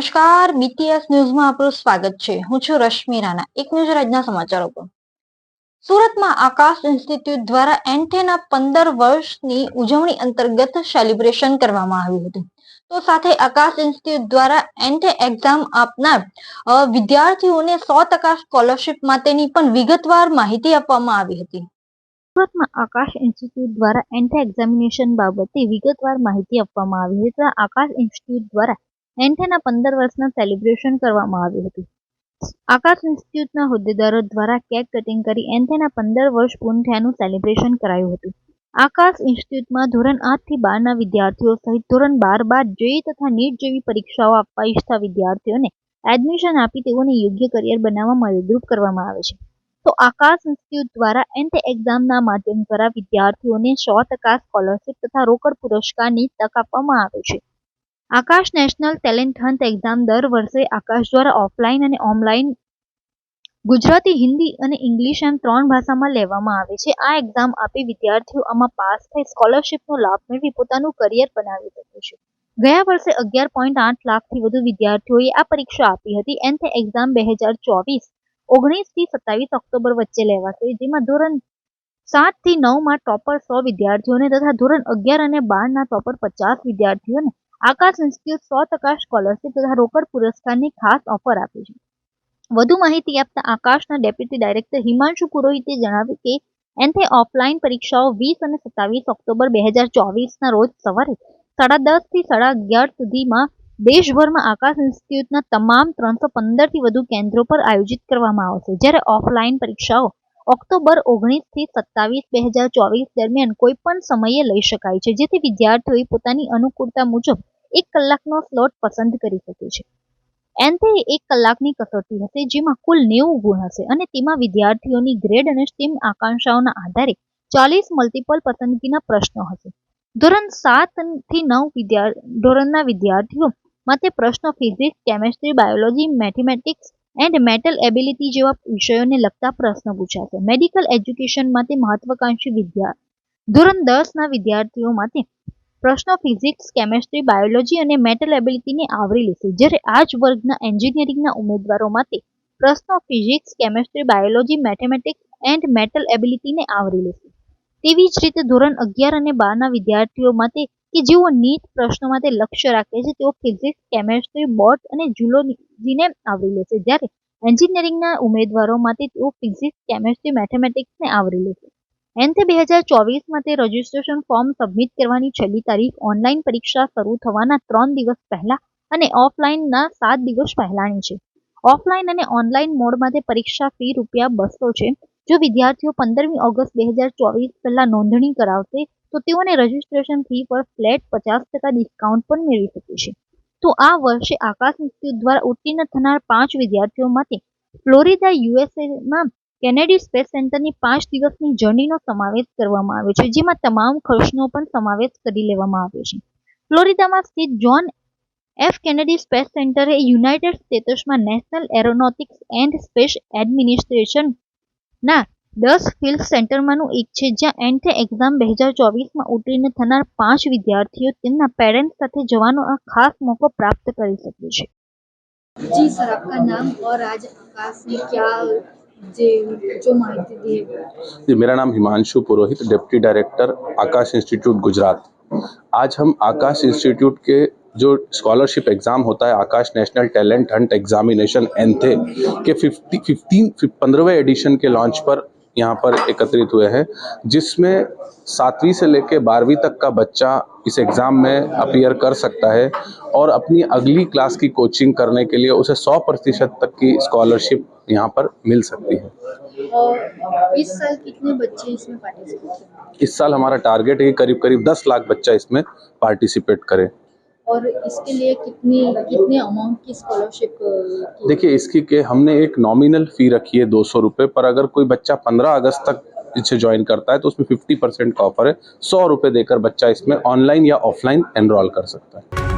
નમસ્કાર બીટીએસ ન્યૂઝમાં આપનું સ્વાગત છે. હું છું રશ્મિ રાણા. એક ન્યૂઝ રાજના સમાચારો પર. સુરતમાં આકાશ ઇન્સ્ટિટ્યૂટ દ્વારા એન્ટેના પંદર વર્ષની ઉજવણી અંતર્ગત સેલિબ્રેશન કરવામાં આવ્યું હતું. તો સાથે આકાશ ઇન્સ્ટિટ્યૂટ દ્વારા એન્ટે એક્ઝામ આપનાર વિદ્યાર્થીઓને સો ટકા સ્કોલરશિપ માટેની પણ વિગતવાર માહિતી આપવામાં આવી હતી. સુરતમાં આકાશ ઇન્સ્ટિટ્યૂટ દ્વારા એન્ટે એક્ઝામિનેશન બાબતે વિગતવાર માહિતી આપવામાં આવી હતી. આકાશ ઇન્સ્ટિટ્યૂટ દ્વારા એન્ટેના પંદર વર્ષના સેલિબ્રેશન કરવામાં આવ્યું હતું. આકાશ ઇન્સ્ટિટ્યૂટના હોદ્દેદારો દ્વારા કેક કટિંગ કરી એન્થેના પંદર વર્ષ પૂર્ણ થયાનું સેલિબ્રેશન કરાયું હતું. આકાશ ઇન્સ્ટિટ્યૂટમાં ધોરણ આઠથી બારના વિદ્યાર્થીઓ સહિત ધોરણ બાર બાદ જેઈ તથા નીટ જેવી પરીક્ષાઓ આપવા ઈચ્છતા વિદ્યાર્થીઓને એડમિશન આપી તેઓને યોગ્ય કરિયર બનાવવા મદદરૂપ કરવામાં આવે છે. તો આકાશ ઇન્સ્ટિટ્યૂટ દ્વારા એન્થે એક્ઝામના માધ્યમ દ્વારા વિદ્યાર્થીઓને સો ટકા સ્કોલરશિપ તથા રોકડ પુરસ્કારની તક આપવામાં આવે છે. Aakash national talent hunt exam દર વર્ષે આકાશ દ્વારા ઓફલાઈન અને ઓનલાઈન ગુજરાતી, હિન્દી અને ઇંગ્લિશ એમ ત્રણ ભાષામાં લેવામાં આવે છે. આ એક્ઝામ આપી વિદ્યાર્થીઓ આમાં પાસ થઈ સ્કોલરશિપનો લાભ મેળવી પોતાનું કરિયર બનાવી શકે છે. ગયા વર્ષે અગિયાર પોઈન્ટ આઠ લાખથી વધુ વિદ્યાર્થીઓએ આ પરીક્ષા આપી હતી. એન્થે એક્ઝામ બે હજાર ચોવીસ ઓગણીસથી સત્તાવીસ ઓક્ટોબર વચ્ચે લેવાશે, જેમાં ધોરણ સાતથી નવમાં ટોપર સો વિદ્યાર્થીઓને તથા ધોરણ અગિયાર અને બારના ટોપર પચાસ વિદ્યાર્થીઓને આકાશ ઇન્સ્ટિટ્યૂટ સો ટકા સ્કોલરશીપ તથા રોકડ પુરસ્કારની ખાસ ઓફર આપે છે. વધુ માહિતી આપતા આકાશના ડેપ્યુટી ડાયરેક્ટર હિમાંશુ પુરોહિતે જણાવ્યું કે, એન્થે ઓફલાઈન પરીક્ષાઓ વીસ અને સત્તાવીસ ઓક્ટોબર બે હજાર ચોવીસના રોજ સવારે સાડા દસથી સાડા અગિયાર સુધીમાં દેશભરમાં આકાશ ઇન્સ્ટિટ્યૂટના તમામ ત્રણસો પંદરથી વધુ કેન્દ્રો પર આયોજિત કરવામાં આવશે. જ્યારે ઓફલાઈન પરીક્ષાઓ ઓક્ટોબર ઓગણીસથી સત્તાવીસ, બે હજાર ચોવીસ દરમિયાન કોઈ પણ સમયે લઈ શકાય છે, જેથી વિદ્યાર્થીઓએ પોતાની અનુકૂળતા મુજબ એક કલાકનો સ્લોટ પસંદ કરી શકે છે. એન્થે એક કલાકની કસોટી હશે, જેમાં કુલ નેવું ગુણ હશે અને તેમાં વિદ્યાર્થીઓની ગ્રેડ અને સ્ટીમ આકાંક્ષાઓના આધારે ચાલીસ મલ્ટિપલ પસંદગીના પ્રશ્નો હશે. ધોરણ સાતથી નવ વિદ્યા, ધોરણના વિદ્યાર્થીઓ માટે પ્રશ્નો physics, chemistry, biology, mathematics and mental ability જેવા વિષયોને લગતા પ્રશ્નો પૂછાશે. મેડિકલ એજ્યુકેશન માટે મહત્વાકાંક્ષી વિદ્યા, ધોરણ દસના વિદ્યાર્થીઓ માટે પ્રશ્નો ફિઝિક્સ કેમેસ્ટ્રી બાયોલોજી અને મેટલ એબિલિટીને આવરી લેશે. જ્યારે આ જ વર્ગના એન્જિનિયરિંગના ઉમેદવારો માટે પ્રશ્નો physics chemistry biology mathematics and mental એબિલિટીને આવરી લેશે. તેવી જ રીતે ધોરણ અગિયાર અને બારના વિદ્યાર્થીઓ માટે કે જેઓ નીટ પ્રશ્નો માટે લક્ષ્ય રાખે છે, તેઓ ફિઝિક્સ કેમેસ્ટ્રી બોટ અને જુલોજીને આવરી લેશે જ્યારે એન્જિનિયરિંગના ઉમેદવારો માટે તેઓ ફિઝિક્સ કેમેસ્ટ્રી મેથેમેટિક્સને આવરી લેશે એન્થે બે હજાર ચોવીસ માટે રજિસ્ટ્રેશન ફોર્મ સબમિટ કરવાની છેલ્લી તારીખ ઓનલાઈન પરીક્ષા શરૂ થવાના ત્રણ દિવસ પહેલા અને ઓફલાઈનના સાત દિવસ પહેલાની છે. ઓફલાઈન અને ઓનલાઈન મોડ માટે પરીક્ષા ફી રૂપિયા બસો છે, જો વિદ્યાર્થીઓ પંદરમી ઓગસ્ટ બે હજાર ચોવીસ પહેલા નોંધણી કરાવશે તો તેઓને રજિસ્ટ્રેશન ફી પર ફ્લેટ પચાસ ટકા ડિસ્કાઉન્ટ પણ મેળવી શકે છે. તો આ વર્ષે આકાશ ઇન્સ્ટિટ્યૂટ દ્વારા ઉત્તીર્ણ થનાર પાંચ વિદ્યાર્થીઓ માટે ફ્લોરિડા યુએસએમાં કેનેડી સ્પેસ સેન્ટરની પાંચ દિવસની જર્નીનો સમાવેશ કરવામાં આવ્યો છે, જેમાં તમામ ખર્ચનો પણ સમાવેશ કરી લેવામાં આવ્યો છે. ફ્લોરિડામાં સ્થિત જ્હોન એફ કેનેડી સ્પેસ સેન્ટરે યુનાઇટેડ સ્ટેટ્સમાં નેશનલ એરોનોટિક્સ એન્ડ સ્પેસ એડમિનિસ્ટ્રેશનના દસ ફિલ્ડ સેન્ટરમાંનું એક છે જ્યાં એન્ટે એક્ઝામ બે હજાર ચોવીસમાં ઉત્તીર્ણ થનાર પાંચ વિદ્યાર્થીઓ તેમના પેરેન્ટ્સ સાથે જવાનો આ ખાસ મોકો પ્રાપ્ત કરી શકે છે जी सर आपका नाम और आज आकाश ने क्या जे जो माहिती दी है जी मेरा नाम Himanshu Purohit deputy director Aakash institute Gujarat आज हम आकाश इंस्टीट्यूट के जो स्कॉलरशिप एग्ज़ाम होता है Aakash national talent hunt examination ANTHE के फिफ्टी फिफ्टीन पंद्रहवें एडिशन के लॉन्च पर यहाँ पर एकत्रित हुए हैं जिसमें सातवीं से लेकर बारहवीं तक का बच्चा इस एग्ज़ाम में अपियर कर सकता है और अपनी अगली क्लास की कोचिंग करने के लिए उसे सौ प्रतिशत तक की स्कॉलरशिप यहाँ पर मिल सकती है। इस साल कितने बच्चे इसमें पार्टिसिपेट इस साल हमारा टारगेट है कि करीब करीब दस लाख बच्चा इसमें पार्टिसिपेट करे। और इसके लिए कितनी, कितने अमाउंट की स्कॉलरशिप देखिए, इसकी के हमने एक नॉमिनल फ़ी रखी है दो सौ रुपये पर अगर कोई बच्चा पंद्रह अगस्त तक इसे ज्वाइन करता है तो उसमें फिफ्टी परसेंट का ऑफ़र है, सौ रुपये देकर बच्चा इसमें ऑनलाइन या ऑफलाइन एनरोल कर सकता है।